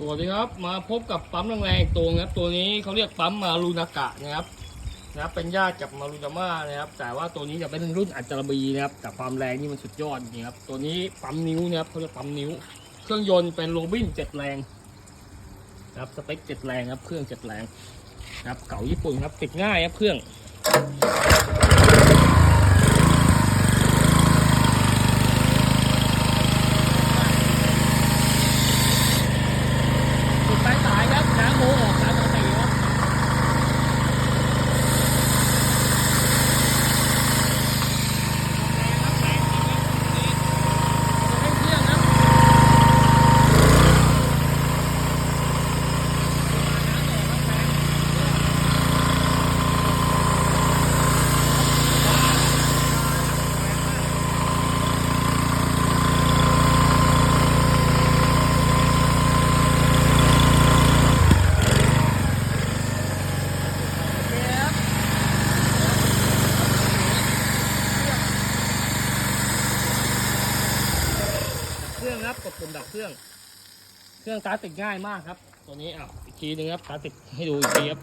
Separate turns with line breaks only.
สวัสดีครับมาพบกับปั๊มแรงๆอีกตัวนะครับตัวนี้เขาเรียกปั๊มมารูนากะนะครับนะครับเป็นญาติกับมารูนาม่านะครับ แต่ว่าตัวนี้จะเป็นรุ่นอัจจารบีนะครับแต่ความแรงนี่มันสุดยอดจริงครับตัวนี้ปั๊มนิ้วนะครับเขาเรียกปั๊มนิ้ว เครื่องยนต์เป็นโรบินเจ็ดแรงนะครับสเปคเจ็ดแรงครับเครื่องเจ็ดแรงนะครับเก่าญี่ปุ่นครับติดง่ายครับเครื่องื่องครับ กดปุ่มดับเครื่อง เครื่องสตาร์ติดง่ายมากครับ ตัวนี้อะอีกทีนึงครับสตาร์ติดให้ดูอีกทีครับ